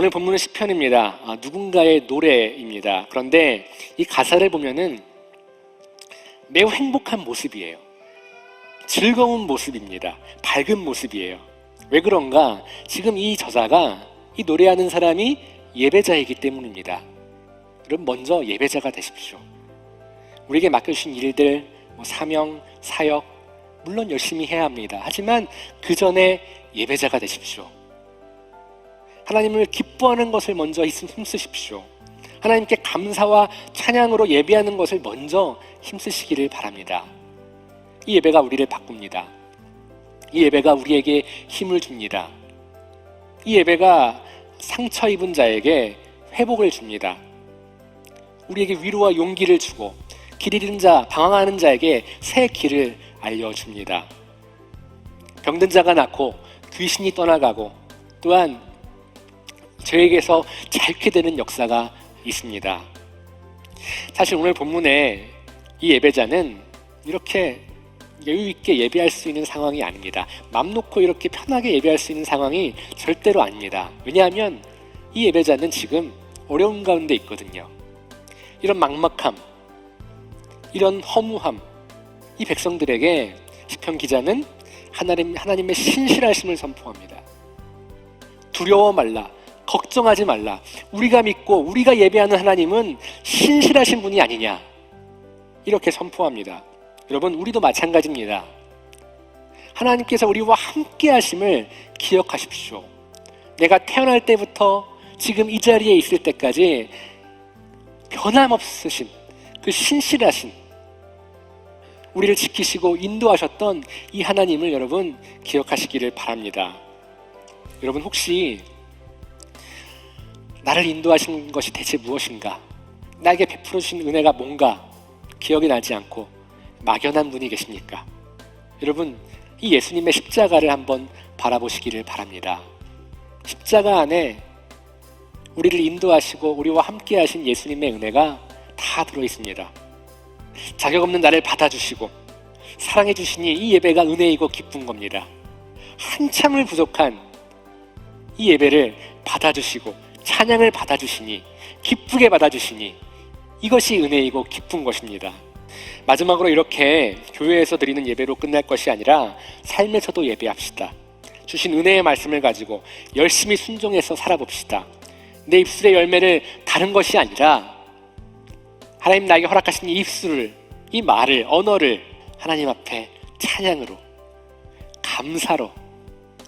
오늘 본문은 시편입니다. 아, 누군가의 노래입니다. 그런데 이 가사를 보면은 매우 행복한 모습이에요. 즐거운 모습입니다. 밝은 모습이에요. 왜 그런가? 지금 이 저자가 이 노래하는 사람이 예배자이기 때문입니다. 여러분 먼저 예배자가 되십시오. 우리에게 맡겨주신 일들, 뭐 사명, 사역, 물론 열심히 해야 합니다. 하지만 그 전에 예배자가 되십시오. 하나님을 기뻐하는 것을 먼저 힘쓰십시오. 하나님께 감사와 찬양으로 예배하는 것을 먼저 힘쓰시기를 바랍니다. 이 예배가 우리를 바꿉니다. 이 예배가 우리에게 힘을 줍니다. 이 예배가 상처 입은 자에게 회복을 줍니다. 우리에게 위로와 용기를 주고 길 잃은 자, 방황하는 자에게 새 길을 알려줍니다. 병든 자가 낫고 귀신이 떠나가고 또한 저에게서 잘게 되는 역사가 있습니다. 사실 오늘 본문에 이 예배자는 이렇게 여유 있게 예배할 수 있는 상황이 아닙니다. 맘 놓고 이렇게 편하게 예배할 수 있는 상황이 절대로 아닙니다. 왜냐하면 이 예배자는 지금 어려운 가운데 있거든요. 이런 막막함, 이런 허무함, 이 백성들에게 시편 기자는 하나님 하나님의 신실하심을 선포합니다. 두려워 말라. 걱정하지 말라. 우리가 믿고 우리가 예배하는 하나님은 신실하신 분이 아니냐. 이렇게 선포합니다. 여러분, 우리도 마찬가지입니다. 하나님께서 우리와 함께 하심을 기억하십시오. 내가 태어날 때부터 지금 이 자리에 있을 때까지 변함없으신 그 신실하신 우리를 지키시고 인도하셨던 이 하나님을 여러분 기억하시기를 바랍니다. 여러분 혹시 나를 인도하신 것이 대체 무엇인가? 나에게 베풀어 주신 은혜가 뭔가 기억이 나지 않고 막연한 분이 계십니까? 여러분, 이 예수님의 십자가를 한번 바라보시기를 바랍니다. 십자가 안에 우리를 인도하시고 우리와 함께 하신 예수님의 은혜가 다 들어 있습니다. 자격 없는 나를 받아주시고 사랑해 주시니 이 예배가 은혜이고 기쁜 겁니다. 한참을 부족한 이 예배를 받아주시고 찬양을 받아주시니 기쁘게 받아주시니 이것이 은혜이고 기쁜 것입니다. 마지막으로 이렇게 교회에서 드리는 예배로 끝날 것이 아니라 삶에서도 예배합시다. 주신 은혜의 말씀을 가지고 열심히 순종해서 살아봅시다. 내 입술의 열매를 다른 것이 아니라 하나님 나에게 허락하신 이 입술을, 이 말을, 언어를 하나님 앞에 찬양으로, 감사로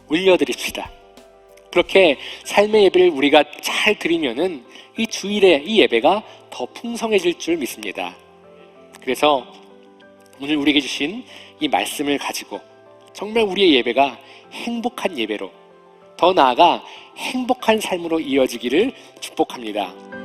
올려드립시다. 그렇게 삶의 예배를 우리가 잘 드리면은 이 주일에 이 예배가 더 풍성해질 줄 믿습니다. 그래서 오늘 우리에게 주신 이 말씀을 가지고 정말 우리의 예배가 행복한 예배로 더 나아가 행복한 삶으로 이어지기를 축복합니다.